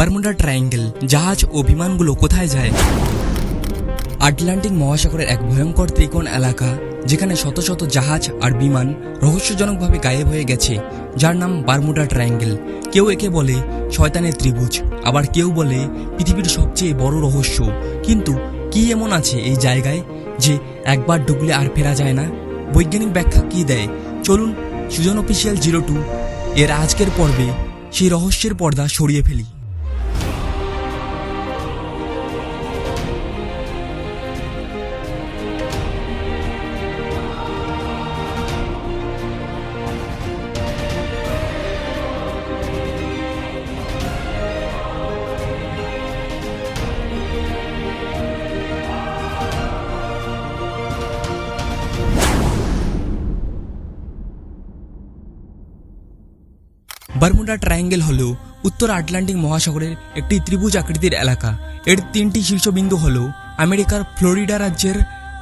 Bermuda triangle, জাহাজ ও বিমানগুলো কোথায় যায়? আটলান্টিক মহাসাগরের এক ভয়ঙ্কর ত্রিকোণ এলাকা, যেখানে শত শত জাহাজ আর বিমান রহস্যজনকভাবে গায়েব হয়ে গেছে, যার নাম বারমুডা ট্রায়াঙ্গেল। কেউ একে বলে শয়তানের ত্রিভুজ, আবার কেউ বলে পৃথিবীর সবচেয়ে বড় রহস্য। কিন্তু কি এমন আছে এই জায়গায় যে একবার ডুবলে আর ফেরা যায় না? বৈজ্ঞানিক ব্যাখ্যা কি দেয়? চলুন সুজন অফিসিয়াল জিরো টু এর আজকের পর্বে সেই রহস্যের পর্দা সরিয়ে ফেলি। বারমুডা ট্রায়াঙ্গেল হল উত্তর আটলান্টিক মহাসাগরের একটি ত্রিভুজ আকৃতির এলাকা। এর তিনটি শীর্ষবিন্দু হল আমেরিকার ফ্লোরিডা রাজ্যের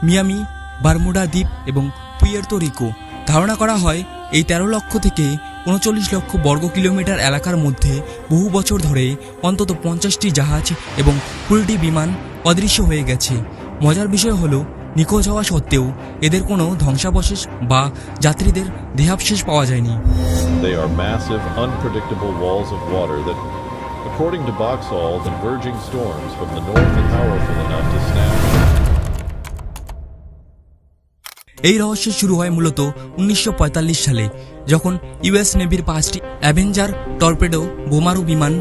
মিয়ামি, বারমুডা দ্বীপ এবং পুয়ের্তো রিকো। ধারণা করা হয়, এই তেরো লক্ষ থেকে উনচল্লিশ লক্ষ বর্গ কিলোমিটার এলাকার মধ্যে বহু বছর ধরে অন্তত পঞ্চাশটি জাহাজ এবং কুড়িটি বিমান অদৃশ্য হয়ে গেছে। মজার বিষয় হলো, নিখোঁজ হওয়া সত্ত্বেও এদের কোনো ধ্বংসাবশেষ বা যাত্রীদের দেহাবশেষ পাওয়া যায়নি। They are massive, unpredictable walls of water that, according to Boxall, converging storms from the north are powerful enough to snap এই রহস্য শুরু হয় মূলত উনিশশো পঁয়তাল্লিশ সালে যখন ইউএস নেভির পাঁচটি অ্যাভেঞ্জার টর্পেডো বোমারু বিমান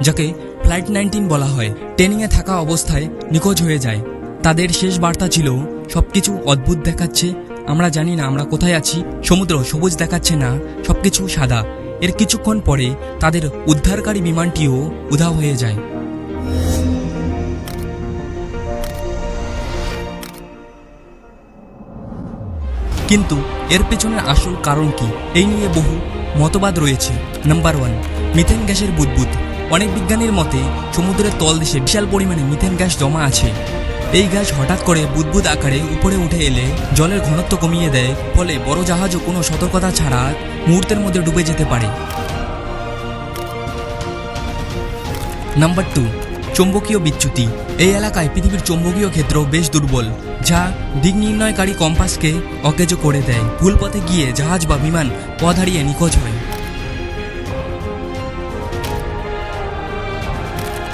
যাকে ফ্লাইট নাইনটিন বলা হয় ট্রেনিংয়ে থাকা অবস্থায় নিখোঁজ হয়ে যায় তাদের শেষ বার্তা ছিল সবকিছু অদ্ভুত দেখাচ্ছে আমরা জানি না আমরা কোথায় আছি, সমুদ্র সবুজ দেখাচ্ছে না, সবকিছু সাদা। এর কিছুক্ষণ পরে তাদের উদ্ধারকারী বিমানটিও উধাও হয়ে যায়। কিন্তু এর পেছনের আসল কারণ কি? এই নিয়ে বহু মতবাদ রয়েছে। নাম্বার ওয়ান মিথেন গ্যাসের বুদবুদ। অনেক বিজ্ঞানীর মতে, সমুদ্রের তলদেশে বিশাল পরিমাণে মিথেন গ্যাস জমা আছে। এই গ্যাস হঠাৎ করে বুদবুদ আকারে উপরে উঠে এলে জলের ঘনত্ব কমিয়ে দেয়, ফলে বড় জাহাজও কোনো সতর্কতা ছাড়া মুহূর্তের মধ্যে ডুবে যেতে পারে। নাম্বার টু, চৌম্বকীয় বিচ্যুতি। এই এলাকায় পৃথিবীর চৌম্বকীয় ক্ষেত্র বেশ দুর্বল, যা দিক নির্ণয়কারী কম্পাসকে অকেজ করে দেয়। ভুল পথে গিয়ে জাহাজ বা বিমান পথ হারিয়ে নিখোঁজ হয়।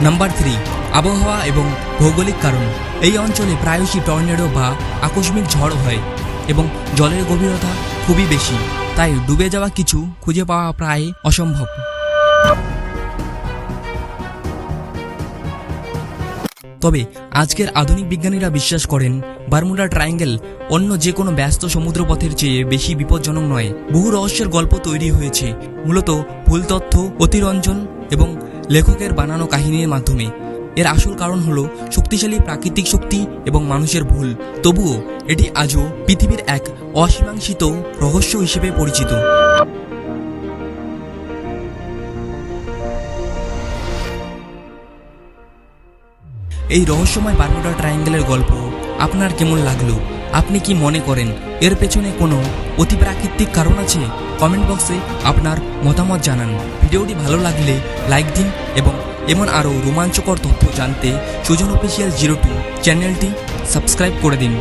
নাম্বার থ্রি, আবহাওয়া এবং ভৌগোলিক কারণ। এই অঞ্চলে প্রায়শই টর্নেডো বা আকস্মিক ঝড় হয় এবং জলের গভীরতা খুবই বেশি, তাই ডুবে যাওয়া কিছু খুঁজে পাওয়া প্রায় অসম্ভব। তবে আজকের আধুনিক বিজ্ঞানীরা বিশ্বাস করেন, বারমুডা ট্রায়াঙ্গেল অন্য যে কোনো ব্যস্ত সমুদ্রপথের চেয়ে বেশি বিপজ্জনক নয়। বহু রহস্যের গল্প তৈরি হয়েছে, মূলত ভুল তথ্য, অতিরঞ্জন এবং লেখকের বানানো কাহিনীর মাধ্যমে। এর আসল কারণ হলো শক্তিশালী প্রাকৃতিক শক্তি এবং মানুষের ভুল। তবুও এটি আজও পৃথিবীর এক অসীমাংসিত রহস্য হিসেবে পরিচিত। এই রহস্যময় বারমুডা ট্রায়াঙ্গেলের গল্প আপনার কেমন লাগল? আপনি কি মনে করেন এর পেছনে কোনো অতিপ্রাকৃতিক কারণ আছে? কমেন্ট বক্সে আপনার মতামত জানান। ভিডিওটি ভালো লাগলে লাইক দিন এবং এমন আরও রোমাঞ্চকর তথ্য জানতে সুজন অফিসিয়াল জিরো টু চ্যানেলটি সাবস্ক্রাইব করে দিন।